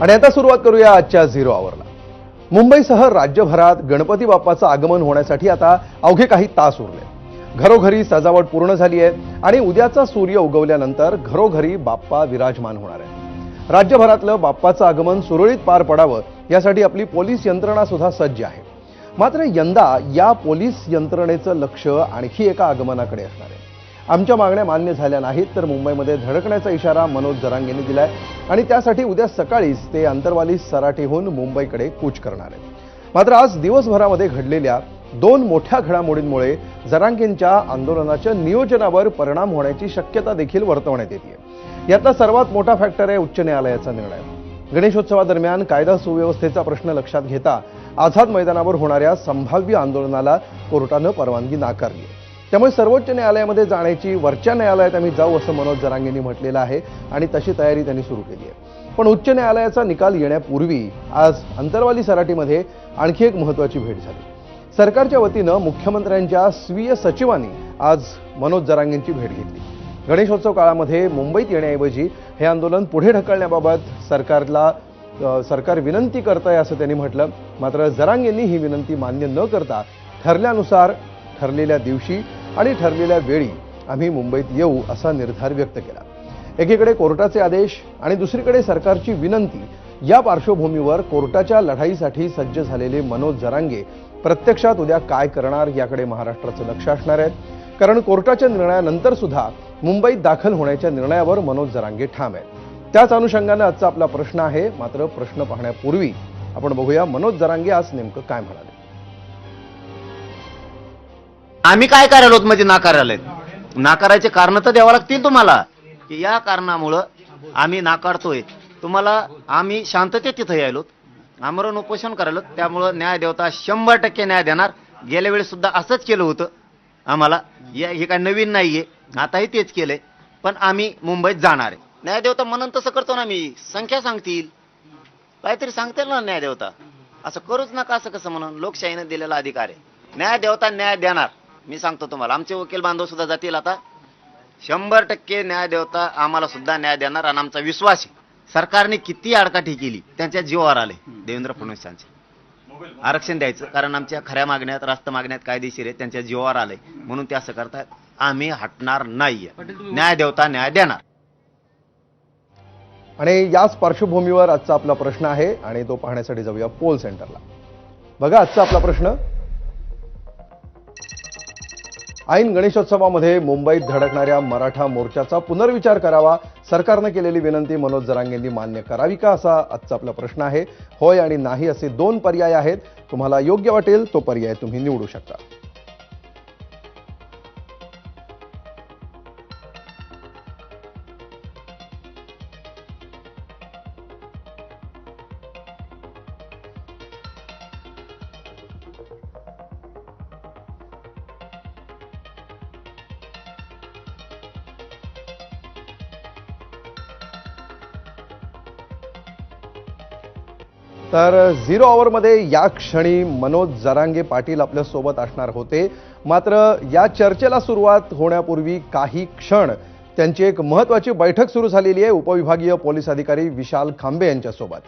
आणि आता सुरुवात करूया आजच्या झिरो आवरला मुंबईसह राज्यभरात गणपती बाप्पाचं आगमन होण्यासाठी आता अवघे काही तास उरले. घरोघरी सजावट पूर्ण झाली आहे आणि उद्याचा सूर्य उगवल्यानंतर घरोघरी बाप्पा विराजमान होणार आहे राज्यभरातलं बाप्पाचं आगमन सुरळीत पार पडावं यासाठी आपली पोलीस यंत्रणा सुद्धा सज्ज आहे. मात्र यंदा या पोलीस यंत्रणेचं लक्ष आणखी एका आगमनाकडे असणार आहे. आमच्या मागण्या मान्य झाल्या नाहीत तर मुंबईमध्ये धडकण्याचा इशारा मनोज जरांगेंनी दिलाय. आणि त्यासाठी उद्या सकाळीच ते अंतरवालीस सराटीहून मुंबईकडे कूच करणार आहेत. मात्र आज दिवसभरामध्ये घडलेल्या दोन मोठ्या घडामोडींमुळे जरांगेंच्या आंदोलनाच्या नियोजनावर परिणाम होण्याची शक्यता देखील वर्तवण्यात येते यातला सर्वात मोठा फॅक्टर आहे उच्च न्यायालयाचा निर्णय. गणेशोत्सवादरम्यान कायदा सुव्यवस्थेचा प्रश्न लक्षात घेता आझाद मैदानावर होणाऱ्या संभाव्य आंदोलनाला कोर्टानं परवानगी नाकारली त्यामुळे सर्वोच्च न्यायालयामध्ये जाण्याची वरच्या न्यायालयात आम्ही जाऊ असं मनोज जरांगेंनी म्हटलेलं आहे आणि तशी तयारी त्यांनी सुरू केली आहे. पण उच्च न्यायालयाचा निकाल येण्यापूर्वी आज अंतरवाली सराटीमध्ये आणखी एक महत्वाची भेट झाली. सरकारच्या वतीनं मुख्यमंत्र्यांच्या स्वीय सचिवांनी आज मनोज जरांगेंची भेट घेतली. गणेशोत्सव काळामध्ये मुंबईत येण्याऐवजी हे आंदोलन पुढे ढकलण्याबाबत सरकारला सरकार विनंती करत आहे असं त्यांनी म्हटलं. मात्र जरांगेंनी ही विनंती मान्य न करता ठरल्यानुसार ठरलेल्या दिवशी आणि ठरलेल्या वेळी आम्ही मुंबईत येऊ असा निर्धार व्यक्त केला. एकीकडे कोर्टाचे आदेश आणि दुसरीकडे सरकारची विनंती या पार्श्वभूमीवर कोर्टाच्या लढाईसाठी सज्ज झालेले मनोज जरांगे प्रत्यक्षात उद्या काय करणार याकडे महाराष्ट्राचं लक्ष असणार आहे. कारण कोर्टाच्या निर्णयानंतर सुद्धा मुंबईत दाखल होण्याच्या निर्णयावर मनोज जरांगे ठाम आहेत. त्याच अनुषंगानं आजचा आपला प्रश्न आहे. मात्र प्रश्न पाहण्यापूर्वी आपण बघूया मनोज जरांगे आज नेमकं काय म्हणाले. आम्ही काय करायला होत म्हणजे नाकारायला? नाकारायचे कारण तर द्यावं लागतील तुम्हाला. की या कारणामुळं आम्ही नाकारतोय. तुम्हाला आम्ही शांततेत तिथं यायलो. आमरण उपोषण करायलो. त्यामुळं न्याय देवता शंभर टक्के न्याय देणार. गेल्या वेळेस सुद्धा असंच केलं होतं आम्हाला. या हे काय नवीन नाहीये. आताही तेच केलंय. पण आम्ही मुंबईत जाणार आहे. न्यायदेवता म्हणून तसं करतो ना मी. संख्या सांगतील. काहीतरी सांगतील ना न्यायदेवता. असं करूच नका असं कसं म्हणून. लोकशाहीने दिलेला अधिकार आहे. न्याय देवता न्याय देणार. मी सांगतो तुम्हाला. आमचे वकील बांधव सुद्धा जातील आता. शंभर टक्के न्याय देवता आम्हाला सुद्धा न्याय देणार आणि आमचा विश्वास आहे. सरकारने किती आडकाठी केली त्यांच्या जीवावर आले. देवेंद्र फडणवीस यांचे. आरक्षण द्यायचं कारण आमच्या खऱ्या मागण्यात रास्त मागण्यात कायदेशीर आहे त्यांच्या जीवावर आले. म्हणून ते असं करतात. आम्ही हटणार नाहीये. न्याय देवता न्याय देणार. आणि याच पार्श्वभूमीवर आजचा आपला प्रश्न आहे आणि तो पाहण्यासाठी जाऊया पोल सेंटरला. बघा आजचा आपला प्रश्न. ऐन गणेशोत्सवामध्ये मुंबईत धडकणाऱ्या मराठा मोर्चाचा पुनर्विचार करावा सरकारनं केलेली विनंती मनोज जरांगेंनी मान्य करावी का असा आजचा आपला प्रश्न आहे. होय आणि नाही असे दोन पर्याय आहेत. तुम्हाला योग्य वाटेल तो पर्याय तुम्ही निवडू शकता. तर झिरो आवरमध्ये या क्षणी मनोज जरांगे पाटील आपल्यासोबत असणार होते. मात्र या चर्चेला सुरुवात होण्यापूर्वी काही क्षण त्यांची एक महत्वाची बैठक सुरू झालेली आहे. उपविभागीय पोलीस अधिकारी विशाल खांबे यांच्यासोबत.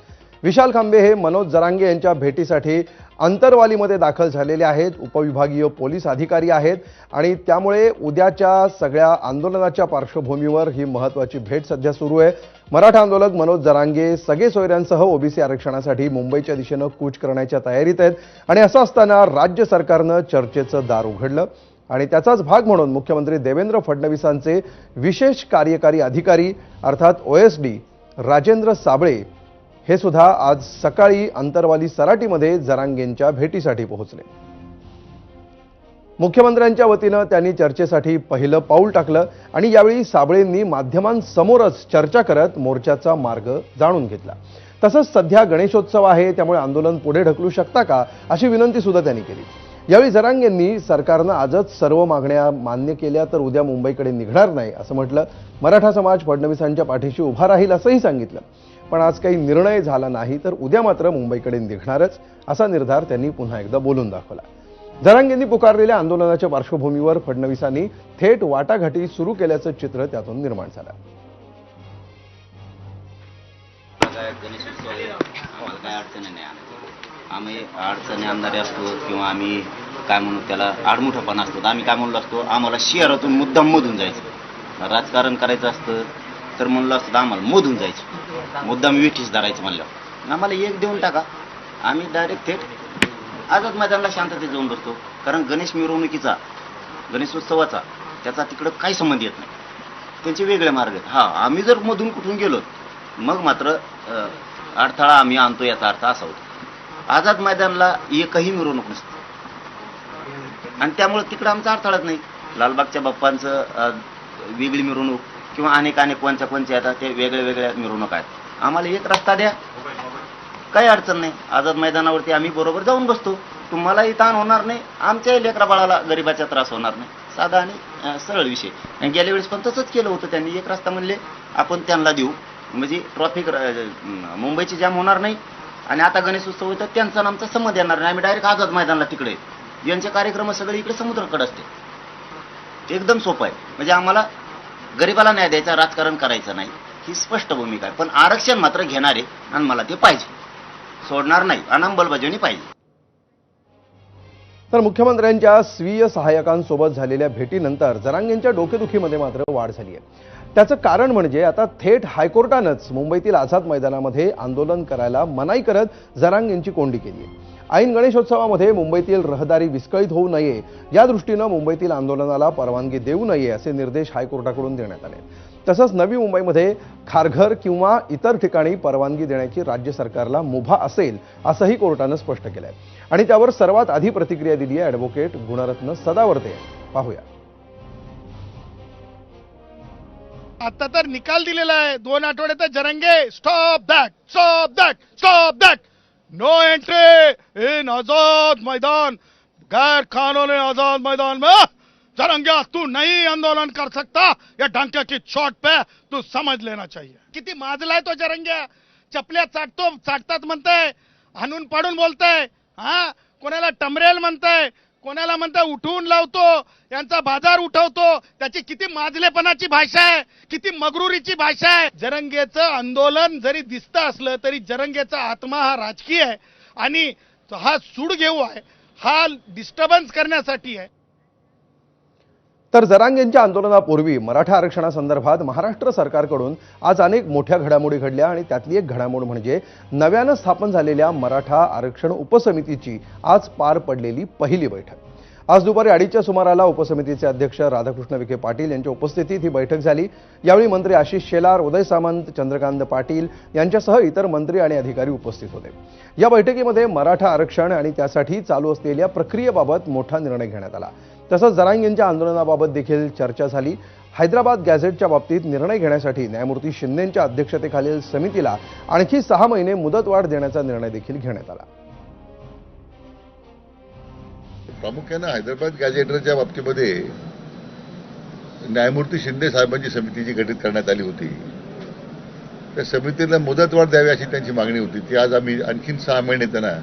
विशाल खांबे हे मनोज जरांगे यांच्या भेटीसाठी अंतरवालीमध्ये दाखल झालेले आहेत. उपविभागीय पोलीस अधिकारी आहेत आणि त्यामुळे उद्याच्या सगळ्या आंदोलनाच्या पार्श्वभूमीवर ही महत्वाची भेट सध्या सुरू आहे. मराठा आंदोलक मनोज जरांगे सगळे सोयऱ्यांसह ओबीसी आरक्षणासाठी मुंबईच्या दिशेनं कूच करण्याच्या तयारीत आहेत आणि असं असताना राज्य सरकारनं चर्चेचं दार उघडलं आणि त्याचाच भाग म्हणून मुख्यमंत्री देवेंद्र फडणवीसांचे विशेष कार्यकारी अधिकारी अर्थात ओएसडी राजेंद्र साबळे हे सुद्धा आज सकाळी अंतरवाली सराटीमध्ये जरांगेंच्या भेटीसाठी पोहोचले. मुख्यमंत्र्यांच्या वतीनं त्यांनी चर्चेसाठी पहिलं पाऊल टाकलं आणि यावेळी साबळेंनी माध्यमांसमोरच चर्चा करत मोर्चाचा मार्ग जाणून घेतला. तसंच सध्या गणेशोत्सव आहे त्यामुळे आंदोलन पुढे ढकलू शकता का अशी विनंती सुद्धा त्यांनी केली. यावेळी जरांग यांनी सरकारनं आजच सर्व मागण्या मान्य केल्या तर उद्या मुंबईकडे निघणार नाही असं म्हटलं. मराठा समाज फडणवीसांच्या पाठीशी उभा राहील असंही सांगितलं. पण आज काही निर्णय झाला नाही तर उद्या मात्र मुंबईकडे निघणारच असा निर्धार त्यांनी पुन्हा एकदा बोलून दाखवला. जरांग यांनी पुकारलेल्या आंदोलनाच्या पार्श्वभूमीवर फडणवीसांनी थेट वाटाघाटी सुरू केल्याचं चित्र त्यातून निर्माण झालं. आम्ही अडचणी आणणारे असतो किंवा आम्ही काय म्हणू त्याला आडमुठपणा असतो. तर आम्ही काय म्हणलो असतो आम्हाला शहरातून मुद्दाम मोधून जायचं. राजकारण करायचं असतं तर म्हणलं असतं आम्हाला मोधून जायचं. मुद्दाम विठीस धरायचं म्हणल्यावर आम्हाला एक देऊन टाका. आम्ही डायरेक्ट थेट आझाद मैदानला शांततेत जाऊन बसतो. कारण गणेश मिरवणुकीचा गणेशोत्सवाचा त्याचा तिकडं काही संबंध येत नाही. त्यांचे वेगळे मार्ग आहेत. हा आम्ही जर मधून कुठून गेलो मग मात्र अडथळा आम्ही आणतो याचा अर्थ असा होतो. आझाद मैदानला एकही मिरवणूक नसते. आणि त्यामुळे तिकडं आमचा अडथळाच नाही. लालबागच्या बाप्पांचं वेगळी मिरवणूक किंवा अनेक अनेक कोणत्या कोणत्या येतात ते वेगळ्या वेगळ्या मिरवणूक आहेत. आम्हाला एक रस्ता द्या. काही अडचण नाही. आझाद मैदानावरती आम्ही बरोबर जाऊन बसतो. तुम्हालाही ताण होणार नाही. आमच्याही लेकरा बाळाला गरिबाचा त्रास होणार नाही. साधा आणि सरळ विषय. आणि गेल्या वेळेस पण तसंच केलं होतं. त्यांनी एक रस्ता म्हणले आपण त्यांना देऊ. म्हणजे ट्रॉफिक मुंबईची जाम होणार नाही. आणि आता गणेश उत्सव होतं त्यांचा आमचा संमत येणार नाही. आम्ही डायरेक्ट आझाद मैदानाला तिकडे यांचे कार्यक्रम सगळे इकडे समुद्राकडे असते. एकदम सोपं आहे. म्हणजे आम्हाला गरिबाला न्याय द्यायचा राजकारण करायचं नाही. ही स्पष्ट भूमिका आहे. पण आरक्षण मात्र घेणारे आणि मला ते पाहिजे. सोडणार नाही. आणि अंमलबजावणी पाहिजे. तर मुख्यमंत्र्यांच्या स्वीय सहाय्यकांसोबत झालेल्या भेटीनंतर जरांगेंच्या डोकेदुखीमध्ये मात्र वाढ झाली आहे. त्याचं कारण म्हणजे आता थेट हायकोर्टानंच मुंबईतील आझाद मैदानामध्ये आंदोलन करायला मनाई करत जरांगेंची कोंडी केली आहे. ऐन गणेशोत्सवामध्ये मुंबईतील रहदारी विस्कळीत होऊ नये. या दृष्टीनं मुंबईतील आंदोलनाला परवानगी देऊ नये असे निर्देश हायकोर्टाकडून देण्यात आले. तसंच नवी मुंबईमध्ये खारघर किंवा इतर ठिकाणी परवानगी देण्याची राज्य सरकारला मुभा असेल असंही कोर्टानं स्पष्ट केलंय. आणि त्यावर सर्वात आधी प्रतिक्रिया दिली आहे ॲडव्होकेट गुणरत्न सदावर्ते. पाहूया. आता तर निकाल दिलेला आहे. दोन आठवड्यात Jarange. Stop that stop that stop that no entry in Azad Maidan गैर कानूनी आजाद मैदान में जरंगे तू नहीं आंदोलन कर सकता। या डंके की चोट पे तू समझ लेना चाहिए। किती माजलाय तो जरंग्या चपल्या चाटतो चाटतात म्हणताय हाणून पाडून बोलताय हा? कोणाला टमरेल म्हणताय कोणाला म्हणता उठवून लावतो यांचा बाजार उठवतो त्याची किती माजलेपणाची भाषा आहे किती मगरुरीची भाषा आहे. जरंगेचं आंदोलन जरी दिसतं असलं तरी जरंगेचा आत्मा हा राजकीय आहे आणि हा सूड घेऊ आहे हा डिस्टर्बन्स करण्यासाठी आहे. तर जरांगेंच्या आंदोलनापूर्वी मराठा आरक्षणासंदर्भात महाराष्ट्र सरकारकडून आज अनेक मोठ्या घडामोडी घडल्या आणि त्यातली एक घडामोड म्हणजे नव्यानं स्थापन झालेल्या मराठा आरक्षण उपसमितीची आज पार पडलेली पहिली बैठक. आज दुपारी अडीचच्या सुमाराला उपसमितीचे अध्यक्ष राधाकृष्ण विखे पाटील यांच्या उपस्थितीत ही बैठक झाली. यावेळी मंत्री आशिष शेलार उदय सामंत चंद्रकांत पाटील यांच्यासह इतर मंत्री आणि अधिकारी उपस्थित होते. या बैठकीमध्ये मराठा आरक्षण आणि त्यासाठी चालू असलेल्या प्रक्रियेबाबत मोठा निर्णय घेण्यात आला. तसंच जरांग यांच्या आंदोलनाबाबत देखील चर्चा झाली. हैदराबाद गॅझेटच्या बाबतीत निर्णय घेण्यासाठी न्यायमूर्ती शिंदेंच्या अध्यक्षतेखालील समितीला आणखी सहा महिने मुदतवाढ देण्याचा निर्णय देखील घेण्यात आला. प्रामुख्यानं हैदराबाद गॅझेटरच्या बाबतीमध्ये न्यायमूर्ती शिंदे साहेबांची समिती जी गठीत करण्यात आली होती त्या समितीला मुदतवाढ द्यावी अशी त्यांची मागणी होती. ती आज आम्ही आणखीन सहा महिने त्यांना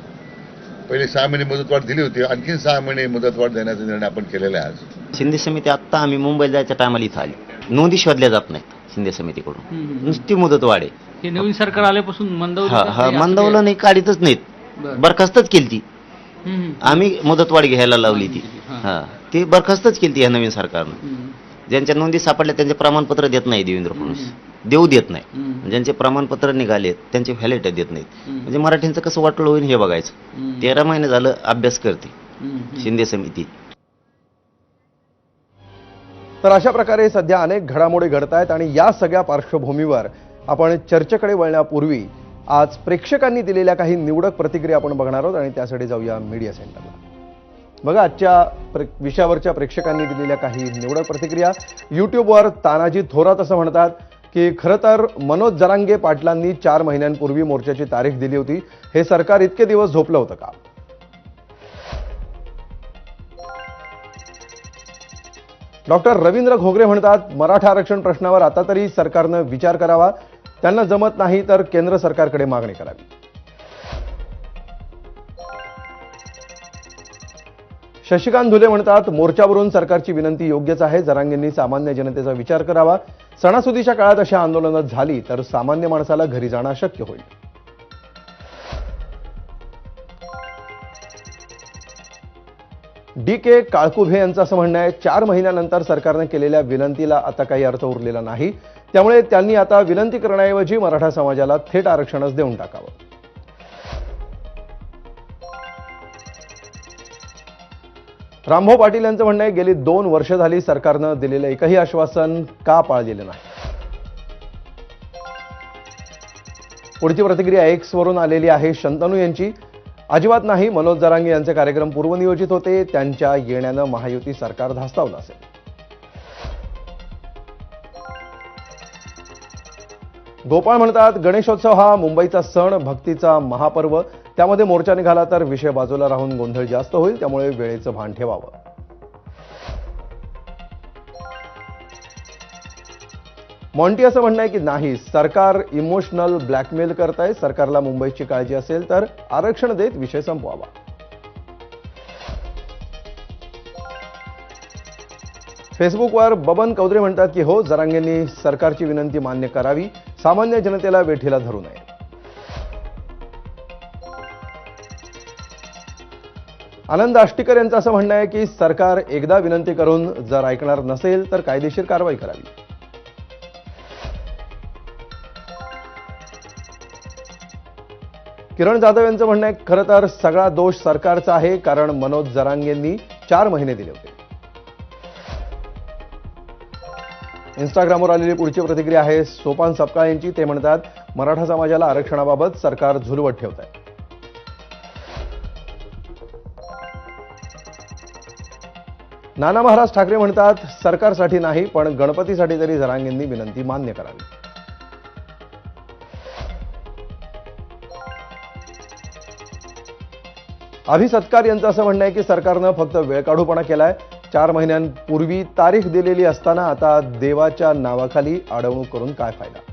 पहिले सहा महिने मुदतवाढ दिली होती आणखीन सहा महिने मुदतवाढ देण्याचा निर्णय आपण केलेला आहे आज. शिंदे समिती आत्ता आम्ही मुंबईला जायच्या टायमाला इथं आली. नोंदी शोधल्या जात नाहीत शिंदे समितीकडून. नुसती मुदत वाढे हे नवीन सरकार आल्यापासून मंदवलं हा? हा हे नाही काढीतच नाहीत. बरं. बरखास्तच केली ती. आम्ही मुदतवाढ घ्यायला लावली ती. हा. ती बरखास्तच केली ती या नवीन सरकारनं. ज्यांच्या नोंदी सापडल्या त्यांचे प्रमाणपत्र देत नाही देवेंद्र फडणवीस. देऊ देत नाही. ज्यांचे प्रमाणपत्र निघाले त्यांचे व्हॅलिट देत नाहीत. म्हणजे मराठींचं कसं वाटलं होईल हे बघायचं. तेरा महिने झालं अभ्यास करते. शिंदे समिती. तर अशा प्रकारे सध्या अनेक घडामोडी घडत आहेत आणि या सगळ्या पार्श्वभूमीवर आपण चर्चेकडे वळण्यापूर्वी आज प्रेक्षकांनी दिलेल्या काही निवडक प्रतिक्रिया आपण बघणार आहोत आणि त्यासाठी जाऊया मीडिया सेंटरला बघा आजच्या प्रे विषयावरच्या प्रेक्षकांनी दिलेल्या काही निवडक प्रतिक्रिया. युट्यूबवर तानाजी थोरात असं म्हणतात की खरं तर मनोज जरांगे पाटलांनी चार महिन्यांपूर्वी मोर्चाची तारीख दिली होती. हे सरकार इतके दिवस झोपलं होतं का? डॉक्टर रवींद्र घोगरे म्हणतात मराठा आरक्षण प्रश्नावर आता तरी सरकारनं विचार करावा. त्यांना जमत नाही तर केंद्र सरकारकडे मागणी करावी. शशिकांत धुले म्हणतात मोर्चावरून सरकारची विनंती योग्यच आहे. जरांगेंनी सामान्य जनतेचा विचार करावा. सणासुदीच्या काळात अशा आंदोलनं झाली तर सामान्य माणसाला घरी जाणं अशक्य होईल. डी के काळकुभे यांचं असं म्हणणं आहे चार महिन्यानंतर सरकारनं केलेल्या विनंतीला आता काही अर्थ उरलेला नाही. त्यामुळे त्यांनी आता विनंती करण्याऐवजी मराठा समाजाला थेट आरक्षणच देऊन टाकावं. रामभाऊ पाटील यांचं म्हणणं आहे गेली दोन वर्ष झाली सरकारनं दिलेलं एकही आश्वासन का पाळलेलं नाही? पुढची प्रतिक्रिया एक्स वरून आलेली आहे शंतनू यांची. अजिबात नाही मनोज जरांगे यांचे कार्यक्रम पूर्वनियोजित होते त्यांच्या येण्यानं महायुती सरकार धास्तावलं असेल. गोपाळ म्हणतात गणेशोत्सव हा मुंबईचा सण भक्तीचा महापर्व. त्यामध्ये मोर्चा निघाला तर विषय बाजूला राहून गोंधळ जास्त होईल त्यामुळे वेळेचं भान ठेवावं. मॉन्टी असं म्हणणं आहे की नाही सरकार इमोशनल ब्लॅकमेल करत आहे सरकारला मुंबईची काळजी असेल तर आरक्षण देत विषय संपवावा. फेसबुकवर बबन कौदरे म्हणतात की हो जरांगेंनी सरकारची विनंती मान्य करावी सामान्य जनतेला वेठीला धरू नये. आनंद आष्टीकर यांचं असं म्हणणं आहे की सरकार एकदा विनंती करून जर ऐकणार नसेल तर कायदेशीर कारवाई करावी. किरण जाधव यांचं म्हणणं आहे खरं तर सगळा दोष सरकारचा आहे कारण मनोज जरांगेंनी चार महिने दिले होते. इंस्टाग्रामवर आलेली पुढची प्रतिक्रिया आहे सोपान सपकाळ यांची ते म्हणतात मराठा समाजाला आरक्षणाबाबत सरकार झुलवत ठेवत आहे नाना महाराज ठाकरे म्हणतात सरकारसाठी नाही पण गणपतीसाठी तरी जरांगेंनी विनंती मान्य करावी. अभि सत्कार यांचं असं म्हणणं आहे की सरकारनं फक्त वेळकाढूपणा केलाय. चार महिन्यांपूर्वी तारीख दिलेली असताना आता देवाच्या नावाखाली अडवणूक करून काय फायदा?